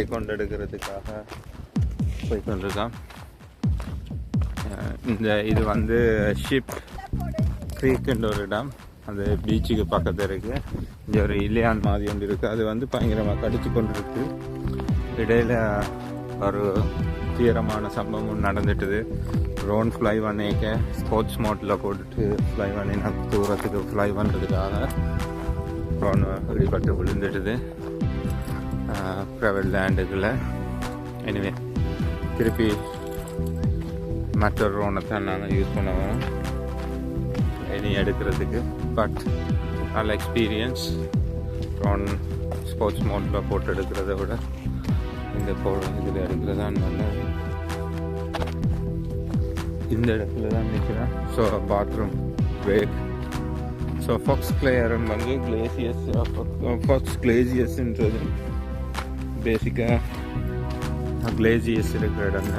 கரை கொண்டெடுக்கிறதுக்காக போய் கொண்டிருக்கான் இந்த இது வந்து ஷிப் க்ரீக்குன்ற ஒரு இடம். அந்த பீச்சுக்கு பக்கத்தில் இருக்கு. இங்கே ஒரு இல்லையான் மாதிரி ஒன்று இருக்குது அது வந்து பயங்கரமாக கடிச்சு கொண்டு இருக்கு இடையில ஒரு தீவிரமான சம்பவம் நடந்துட்டுது. ரோன் ஃப்ளை பண்ணிக்க ஸ்போர்ட்ஸ் மோட்டில் போட்டுட்டு ஃப்ளை பண்ணினா தூரத்துக்கு ஃப்ளை பண்ணுறதுக்காக ட்ரோன் இடிபட்டு விழுந்துட்டுது. ப்ரைவேட் லேண்டுகளை எனவே திருப்பி மற்றொரு ரோனை தான் நாங்கள் யூஸ் பண்ணுவோம். இனி எடுக்கிறதுக்கு. பட் நல்ல எக்ஸ்பீரியன்ஸ் ரோன் ஸ்போர்ட்ஸ் மோட்டில் போட்டு எடுக்கிறத விட இந்த போ இதில் எடுக்கிறதான் நல்ல இந்த இடத்துல தான் நிற்கிறேன் so bathroom break so Fox கிளேயரன் வந்து கிளேசியஸ் ஃபாக்ஸ் கிளேசியஸ்ன்றது பேசிக்காக கிளேசியஸ் இருக்கிற இடம்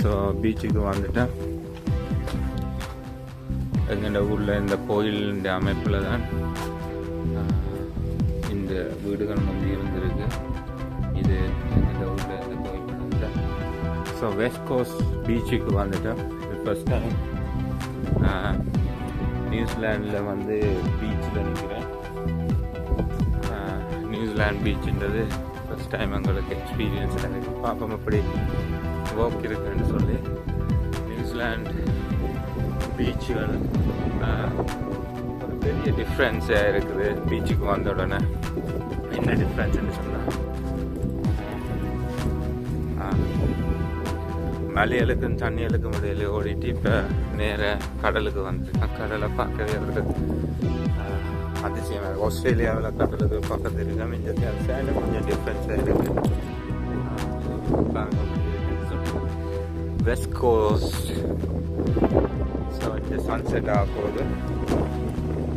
ஸோ பீச்சுக்கு வந்துட்டேன். எங்கள்ட ஊரில் இந்த கோயில் அமைப்பில் தான் இந்த வீடுகள் வந்து இருந்திருக்கு. இது எங்கள் ஊரில் இந்த கோயில் வந்துட்டேன் ஸோ வெஸ்ட் கோஸ்ட் பீச்சுக்கு வந்துட்டேன். ஃபஸ்ட் டைம் நியூசிலாண்டில் வந்து பீச்சில் நிற்கிறேன் நியூசிலாண்ட் பீச்சுன்றது ஃபஸ்ட் டைம் எங்களுக்கு எக்ஸ்பீரியன்ஸ் எனக்கு பார்ப்போம் எப்படி ஒர்க் இருக்குன்னு சொல்லி. நியூசிலாந்து பீச்சுகள் ஒரு பெரிய டிஃப்ரென்ஸாக இருக்குது. பீச்சுக்கு வந்த உடனே. என்ன டிஃப்ரென்ஸ்னு சொன்னால் மலையலுக்கும் தண்ணியலுக்கும் இடையில ஓடிட்டு இப்போ நேராக கடலுக்கு வந்துருக்கேன் கடலை பார்க்கவே இருக்குது ஆஹ், அதிசயம் ஆஸ்திரேலியாவில் கடலுக்கு பக்கத்து இருக்கு இந்த சேலம் கொஞ்சம் டிஃப்ரென்ஸாக இருக்கு வெஸ்ட் கோஸ்ட் ஸோ இந்த சன்செட் ஆக போகுது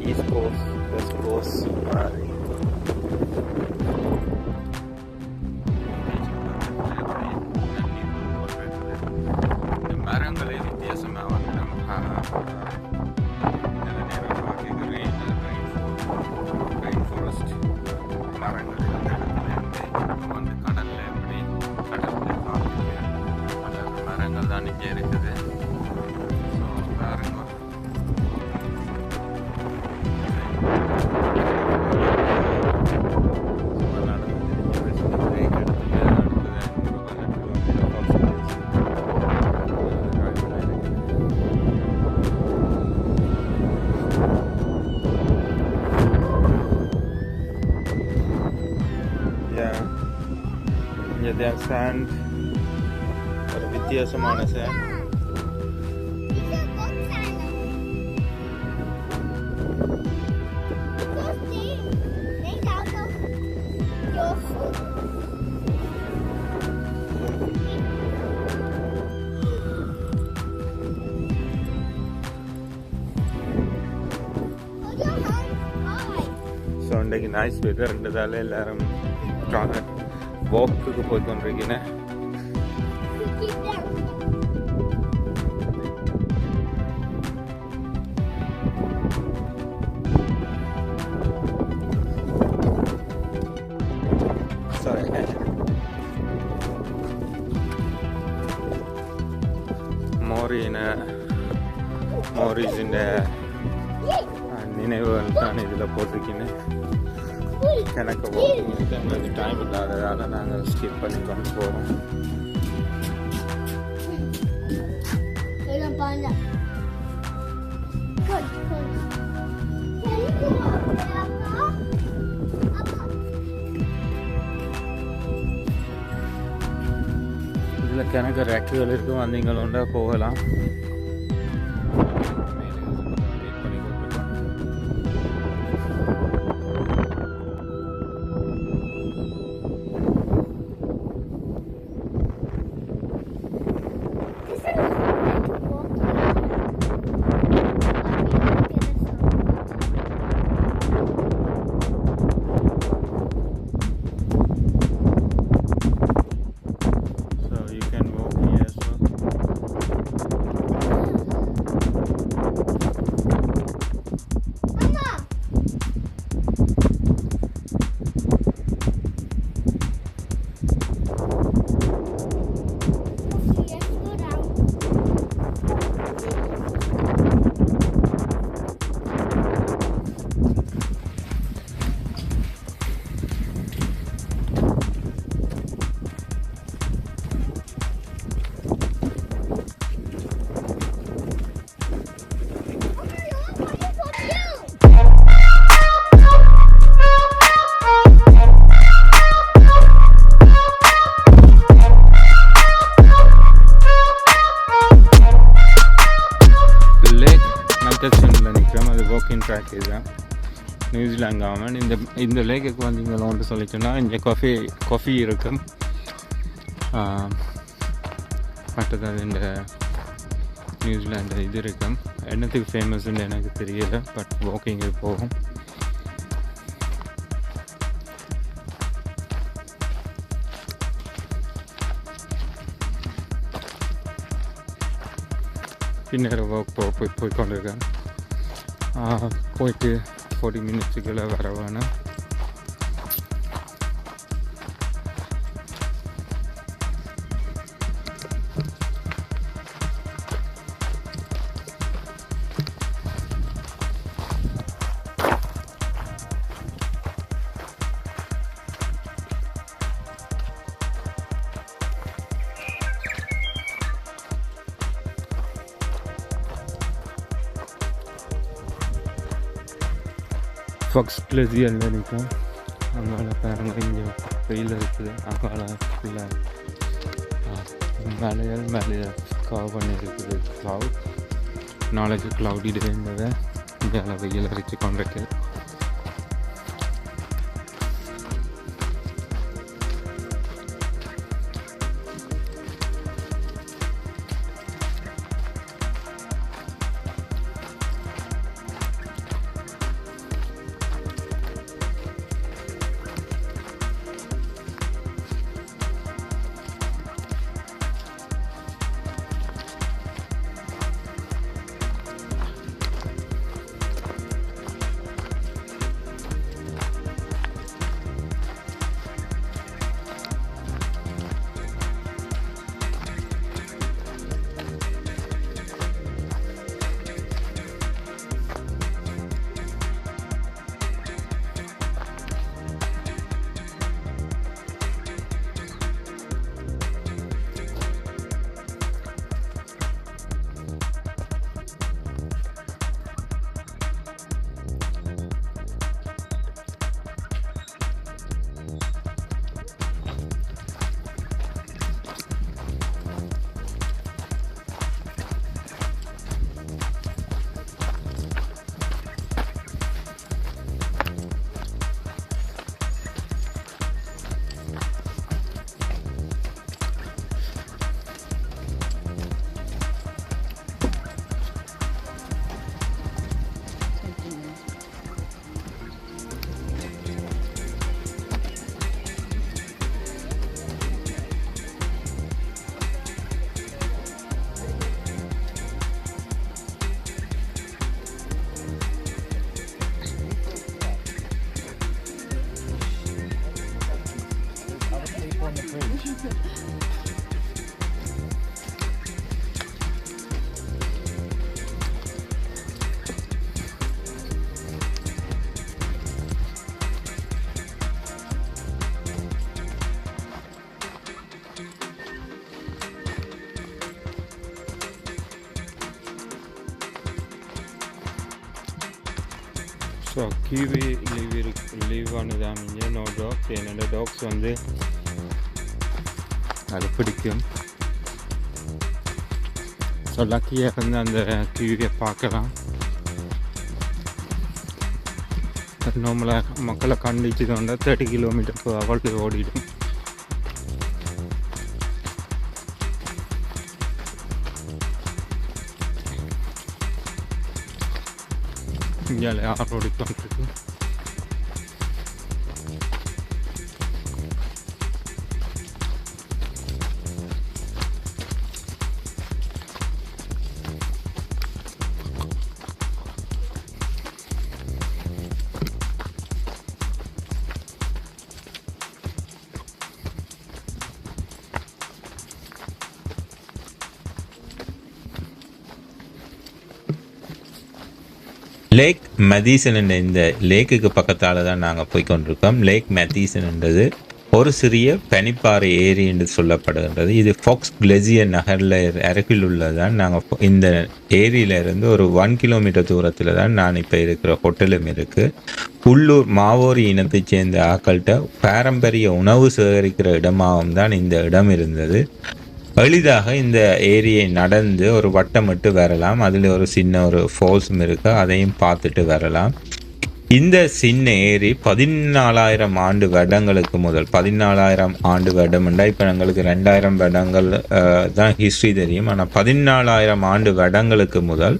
ஈஸ்ட் கோஸ்ட் வெஸ்ட் கோஸ்ட் மாதிரி இங்கே தான் சாண்ட் ஒரு வித்தியாசமான சாண்ட் ஸோ இன்றைக்கு நைஸ் வெதர் இருந்ததால எல்லாரும் ವಾಕಿಗೆ ಹೋಯ್ಕೊಂಡ್ರಿಗಿನ மோரின மோரிஸின் நினைவு நான் இதில் போட்டிருக்கேன் எனக்கு வாக்கிங் எங்களுக்கு டைம் இல்லாததால் நாங்கள் ஸ்கிப் பண்ணி கொண்டு போகிறோம் இதில் கிணக்கு ரெக்குகள் இருக்கும் வந்தீங்களோண்டா போகலாம். இன்டர்சனில் நிற்கிறோம் அது வாக்கிங் ட்ராக் இதுதான் நியூசிலாந்து கவர்மெண்ட் இந்த இந்த லேக்குக்கு வந்தீங்களோன்ட்டு சொல்லிச்சோன்னா இங்கே காஃபி காஃபி இருக்கும் மற்றது அது இந்த நியூசிலாந்து இது இருக்கும் என்னத்துக்கு ஃபேமஸ்ன்னு எனக்கு தெரியல பட் வாக்கிங்கு போகும் பின்னர் ஒர்க் போய் போய் கொண்டிருக்கேன். ஆஹ், போயிட்டு ஃபார்ட்டி மினிட்ஸுக்குள்ளே வர வேணும். ஃபக்ஸ் கிளேசியரில் நிற்கும் அங்கால பாருங்க இங்கே வெயில் இருக்குது அங்கால ஃபுல்லாக மலையால் மேலே கவ் பண்ணியிருக்குது க்ளவுட் நாளைக்கு க்ளவுடி டேன்றதை இங்கே வெயில் அடித்து கொண்டிருக்கு ஸோ கிவி லீவ் இருக்கு லீவ் ஆனது அமைஞ்ச நோ டாக்ஸ் என்னோட டாக்ஸ் வந்து அது பிடிக்கும். ஸோ லக்கியாக இருந்து அந்த கிவியை பார்க்கலாம். நார்மலாக மக்களை கண்டிச்சது வந்து thirty kilometre mondiale et ah, un peu le temps lake Matheson என்ற இந்த லேக்குக்கு பக்கத்தால் தான் நாங்கள் போய் கொண்டிருக்கோம் லேக் மெதீசன்ன்றது ஒரு சிறிய பனிப்பாறை ஏரி என்று சொல்லப்படுகின்றது. இது ஃபாக்ஸ் கிளெசியர் நகரில் அருகில் உள்ளதான் நாங்கள் இந்த ஏரியிலிருந்து ஒரு ஒன் கிலோமீட்டர் தூரத்தில் தான் நான் இப்போ இருக்கிற ஹோட்டலும் இருக்குது உள்ளூர் மாவோரி இனத்தைச் சேர்ந்த ஆக்கள்கிட்ட பாரம்பரிய உணவு சேகரிக்கிற இடமாகவும் தான் இந்த இடம் இருந்தது. எளிதாக இந்த ஏரியை நடந்து ஒரு வட்டமிட்டு வரலாம். அதில் ஒரு சின்ன ஒரு ஃபால்ஸும் இருக்குது அதையும் பார்த்துட்டு வரலாம். இந்த சின்ன ஏரி பதினாலாயிரம் ஆண்டு வருடங்களுக்கு முதல் பதினாலாயிரம் ஆண்டு வருடம்ண்டா இப்போ எங்களுக்கு ரெண்டாயிரம் வருடங்கள் தான் ஹிஸ்ட்ரி தெரியும். ஆனால் பதினாலாயிரம் ஆண்டு வருடங்களுக்கு முதல்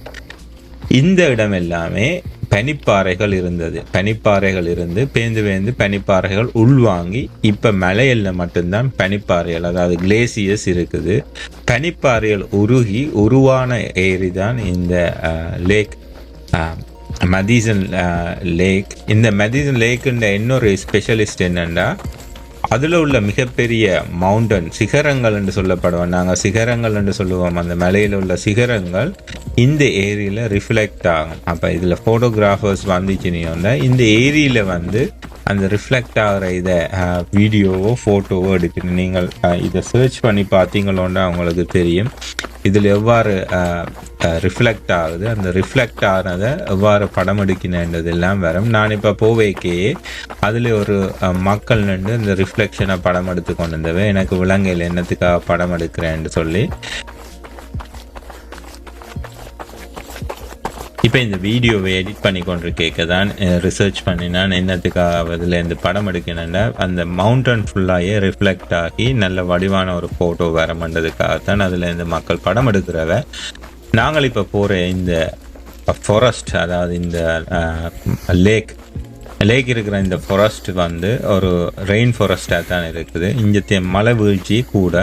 இந்த இடம் எல்லாமே பனிப்பாறைகள் இருந்தது. பனிப்பாறைகள் இருந்து பேந்து பேந்து பனிப்பாறைகள் உள்வாங்கி இப்போ மலையில் மட்டும்தான் பனிப்பாறைகள் அதாவது கிளேசியஸ் இருக்குது. பனிப்பாறைகள் உருகி உருவான ஏரி தான் இந்த லேக் மதீசன் லேக் இந்த மதீசன் லேக்குன்ற இன்னொரு ஸ்பெஷலிஸ்ட் என்னென்னா அதில் உள்ள மிகப்பெரிய மவுண்டன் சிகரங்கள் என்று சொல்லப்படுவோம். நாங்கள் சிகரங்கள் என்று சொல்லுவோம். அந்த மலையில் உள்ள சிகரங்கள் இந்த ஏரியில் ரிஃப்ளெக்ட் ஆகும். அப்போ இதில் ஃபோட்டோகிராஃபர்ஸ் வந்துச்சுன்னா இந்த ஏரியில் வந்து அந்த ரிஃப்ளெக்ட் ஆகிற இதை வீடியோவோ ஃபோட்டோவோ எடுக்கணும். நீங்கள் இதை சர்ச் பண்ணி பார்த்தீங்களோன்னா அவங்களுக்கு தெரியும். இதில் எவ்வாறு ரிஃப்ளெக்ட் ஆகுது? அந்த ரிஃப்ளெக்ட் ஆனதை எவ்வாறு படம் எடுக்கணுன்றதெல்லாம் வரும். நான் இப்போ போவேக்கே அதில் ஒரு மக்கள் நின்று இந்த ரிஃப்ளெக்ஷனை படம் எடுத்து கொண்டு வந்தவன் எனக்கு விலங்கையில் என்னத்துக்காக படம் எடுக்கிறேன்னு சொல்லி இப்போ இந்த வீடியோவை எடிட் பண்ணி கொண்டு கேட்க தான் ரிசர்ச் பண்ணி நான் என்னத்துக்காக அதில் இந்த படம் எடுக்கணும்னா அந்த மவுண்டன் ஃபுல்லாகவே ரிஃப்ளெக்ட் ஆகி நல்ல வடிவான ஒரு ஃபோட்டோ வரமன்றதுக்காகத்தான் அதில் இந்த மக்கள் படம் எடுக்கிறவ நாங்கள் இப்போ போகிற இந்த ஃபாரஸ்ட் அதாவது இந்த லேக் லேக் இருக்கிற இந்த ஃபாரஸ்ட் வந்து ஒரு ரெயின் ஃபாரஸ்டாக தான் இருக்குது. இங்கே மழை வீழ்ச்சி கூட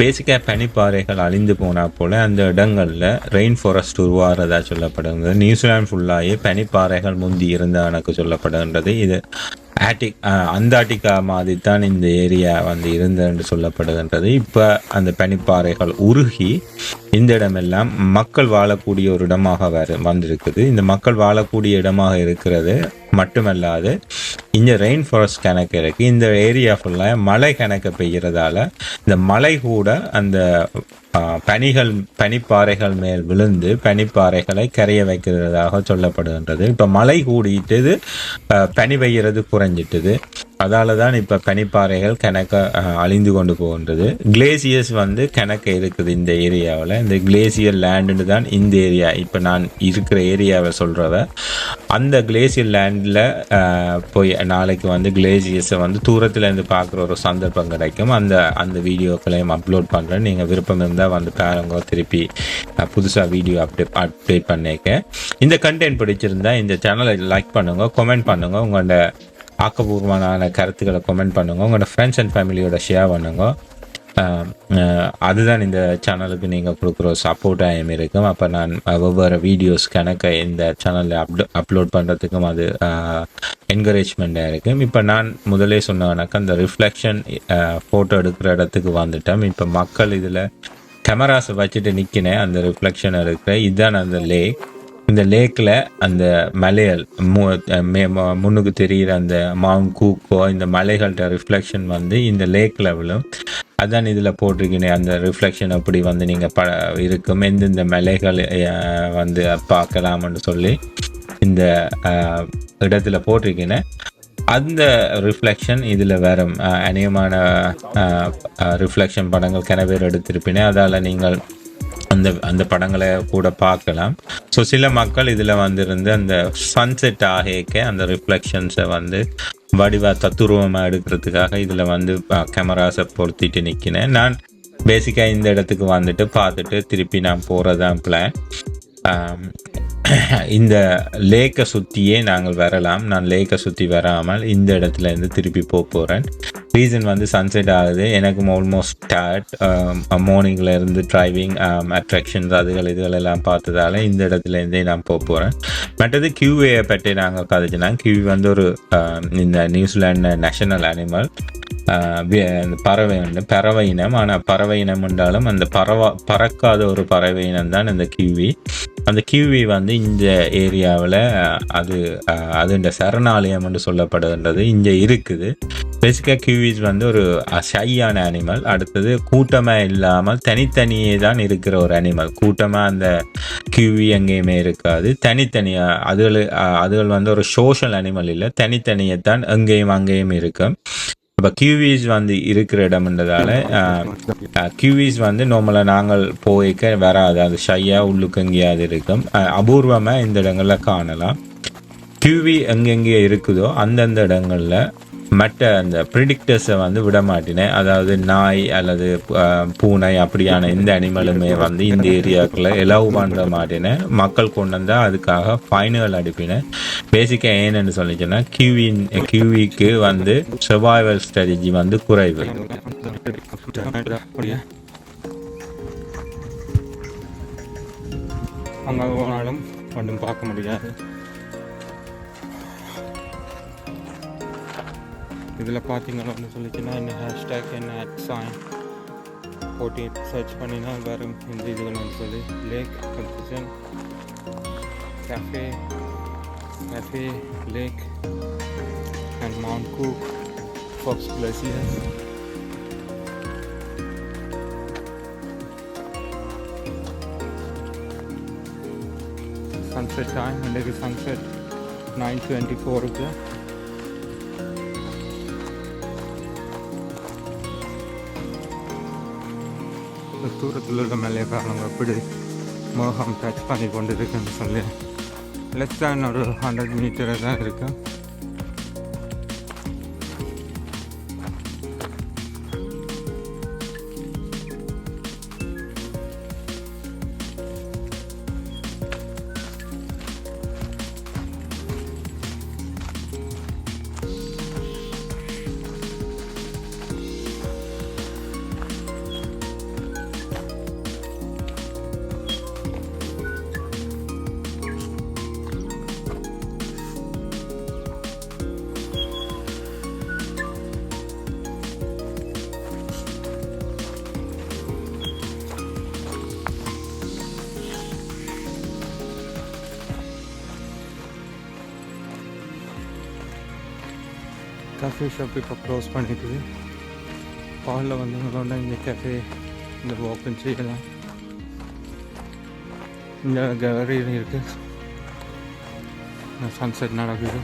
பேசிக்காக பனிப்பாறைகள் அழிந்து போனால் போல் அந்த இடங்களில் ரெயின் ஃபாரஸ்ட் உருவாகிறதா சொல்லப்படுகிறது. நியூசிலாந்து ஃபுல்லாகவே பனிப்பாறைகள் முந்தி இருந்த எனக்கு சொல்லப்படுகின்றது. இது ஆட்டிக் அந்தாட்டிக்கா மாதிரி தான் இந்த ஏரியா வந்து இருந்ததுன்னு சொல்லப்படுகின்றது. இப்போ அந்த பனிப்பாறைகள் உருகி இந்த இடமெல்லாம் மக்கள் வாழக்கூடிய ஒரு இடமாக வர வந்திருக்குது. இந்த மக்கள் வாழக்கூடிய இடமாக இருக்கிறது மட்டுமல்லாது இந்த ரெயின் ஃபாரஸ்ட் கணக்கு இருக்கு. இந்த ஏரியா ஃபுல்லாக மழை கணக்கு பெய்கிறதால இந்த மழை கூட அந்த பனிகள் பனிப்பாறைகள் மேல் விழுந்து பனிப்பாறைகளை கரைய வைக்கிறதாக சொல்லப்படுகின்றது. இப்போ மழை கூடிட்டது பனி பெய்கிறது குறைஞ்சிட்டது. அதால தான் இப்போ பனிப்பாறைகள் கணக்க அழிந்து கொண்டு போகின்றது. கிளேசியர்ஸ் வந்து கணக்க இருக்குது இந்த ஏரியாவில். இந்த கிளேசியர் லேண்டுன்னு தான் இந்த ஏரியா. இப்போ நான் இருக்கிற ஏரியாவை சொல்கிறவ அந்த கிளேசியர் லேண்டில் போய் நாளைக்கு வந்து கிளேசியர்ஸை வந்து தூரத்தில் இருந்து பார்க்குற ஒரு சந்தர்ப்பம் கிடைக்கும். அந்த அந்த வீடியோக்களையும் அப்லோட் பண்ணுறேன் நீங்கள் விருப்பம் இருந்தால் வந்து பாருங்க. திருப்பி புதுசாக வீடியோ அப்டேட் அப்டேட் பண்ணிக்க இந்த கண்டென்ட் பிடிச்சிருந்தா இந்த சேனலை லைக் பண்ணுங்கள் கமெண்ட் பண்ணுங்க. உங்களோட ஆக்கப்பூர்வமான கருத்துக்களை கமெண்ட் பண்ணுங்க. உங்களோட ஃப்ரெண்ட்ஸ் அண்ட் ஃபேமிலியோட ஷேர் பண்ணுங்க. அதுதான் இந்த சேனலுக்கு நீங்கள் கொடுக்குற சப்போர்ட்டாக இருக்கும். அப்போ நான் ஒவ்வொரு வீடியோஸ் கணக்க இந்த சேனலில் அப்லோ அப்லோட் பண்ணுறதுக்கும் அது என்கரேஜ்மெண்ட்டாக இருக்கும். இப்போ நான் முதலே சொன்னவனாக்கா அந்த ரிஃப்ளெக்ஷன் ஃபோட்டோ எடுக்கிற இடத்துக்கு வந்துட்டோம் இப்போ மக்கள் இதில் கேமராஸை வச்சுட்டு நிற்கினேன் அந்த ரிஃப்ளெக்ஷன் இருக்கிற இதுதான் அந்த லேக் இந்த லேக்கில் அந்த மலையல் மு- மே- முன்னுக்கு தெரிகிற அந்த மவுண்ட் கூக்கோ இந்த மலைகள்கிட்ட ரிஃப்ளெக்ஷன் வந்து இந்த லேக்கில் விழும். அதான் இதில் போட்டிருக்கீங்க அந்த ரிஃப்ளெக்ஷன் அப்படி வந்து நீங்கள் ப இருக்கும். எந்தெந்த மலைகள் வந்து பார்க்கலாம்னு சொல்லி இந்த இடத்துல போட்டிருக்கீங்க அந்த ரிஃப்ளெக்ஷன் இதில் வரும். அநேகமான ரிஃப்ளெக்ஷன் படங்கள் கனவேர் எடுத்திருப்பினே அதால் நீங்கள் அந்த அந்த படங்களை கூட பார்க்கலாம். ஸோ சில மக்கள் இதில் வந்திருந்து அந்த சன்செட் ஆகிக்க அந்த ரிஃப்ளெக்ஷன்ஸை வந்து வடிவா தத்துருவமாக எடுக்கிறதுக்காக இதில் வந்து கேமராஸை பொருத்திட்டு நிற்கினேன் நான் பேசிக்காக இந்த இடத்துக்கு வந்துட்டு பார்த்துட்டு திருப்பி நான் போகிறதான் பிளான் இந்த லேக்கை சுற்றியே நாங்கள் வரலாம். நான் லேக்கை சுற்றி வராமல் இந்த இடத்துல இருந்து திருப்பி போக போகிறேன் ரீசன் வந்து சன்செட் ஆகுது. எனக்கு ஆல்மோஸ்ட் டயர்ட் மார்னிங்கில் இருந்து டிரைவிங் அட்ராக்ஷன்ஸ் um, அதுகள் இதுகள் எல்லாம் பார்த்ததால இந்த இடத்துல இருந்தே நான் போக போகிறேன் மற்றது கியூவே பற்றி நாங்கள் கதைச்சினா கியூ வந்து ஒரு um, இந்த நியூசிலாண்டு நேஷனல் அனிமல் பறவை உண்டு பறவை இனம் ஆனால் பறவை இனம் என்றாலும் அந்த பறவா பறக்காத ஒரு பறவை இனம் தான் இந்த கிவி. அந்த கிவி வந்து இந்த ஏரியாவில் அது அது இந்த சரணாலயம் என்று சொல்லப்படுகின்றது. இங்கே இருக்குது. பேசிக்காக கியூவிஸ் வந்து ஒரு ஷையான அனிமல் அடுத்தது கூட்டமாக இல்லாமல் தனித்தனியே தான் இருக்கிற ஒரு அனிமல் கூட்டமாக அந்த கியூவி எங்கேயுமே இருக்காது. தனித்தனியாக அதுகள் அதுகள் வந்து ஒரு சோஷியல் அனிமல் இல்லை. தனித்தனியே தான் எங்கேயும் அங்கேயும் இருக்கும். இப்போ கியூவிஸ் வந்து இருக்கிற இடம்ன்றதால கியூவிஸ் வந்து நார்மலாக நாங்கள் போய்க்க வராது. அது ஷையாக உள்ளுக்கு எங்கேயாவது இருக்கும். அபூர்வமாக இந்த இடங்களில் காணலாம். கியூவி எங்கெங்கே இருக்குதோ அந்தந்த இடங்களில் மற்ற அந்த ப்ரிடிக்டர்ஸை வந்து விட மாட்டினேன் அதாவது நாய் அல்லது பூனை அப்படியான எந்த அனிமலுமே வந்து இந்த ஏரியாக்குள்ள எலவு பண்ணுற மாட்டினேன். மக்கள் கொண்டு வந்தால் அதுக்காக ஃபைனுகள் அடிப்பினேன் பேசிக்காக ஏன்னு சொல்லிச்சுன்னா கியூவின் கியூவிக்கு வந்து சர்வைவல் ஸ்ட்ராட்டஜி வந்து குறைவு. அங்கே போனாலும் ஒன்றும் பார்க்க முடியாது. இதில் பார்த்தீங்கன்னா சொல்லிச்சுன்னா என்ன ஹேஷ்டேக் என்ன அட் சைன் போட்டு சர்ச் பண்ணினா வரும் இந்த இதுகள் வந்து சொல்லி. Lake confusion café café lake and Mount Cook Fox glaciers sunset time and it is sunset 9.24 இருக்கு தூரத்தில் இருக்க மேலே காரணம் எப்படி மோகம் டச் பண்ணி கொண்டு இருக்குன்னு சொல்லி. லெஸ் தேன் ஒரு ஹண்ட்ரட் மீட்டர் தான் இருக்கு. காஃபி ஷாப் இப்போ க்ளோஸ் பண்ணிட்டுது பாலில் வந்தவங்களோட இந்த கேஃபே இந்த ஓப்பன் செய்யலாம். இந்த கேலரி இருக்கு. சன்செட் நடக்குது.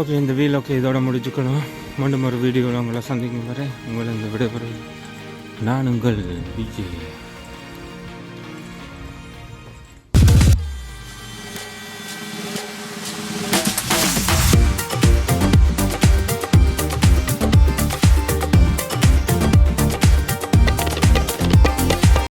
ஓகே இந்த வீல் ஓகே இதோட முடிச்சுக்கணும். மீண்டும் ஒரு வீடியோவில் உங்களை சந்திக்கும் வரை உங்களை இந்த விடைபெறுவது நான் உங்கள் விஜய்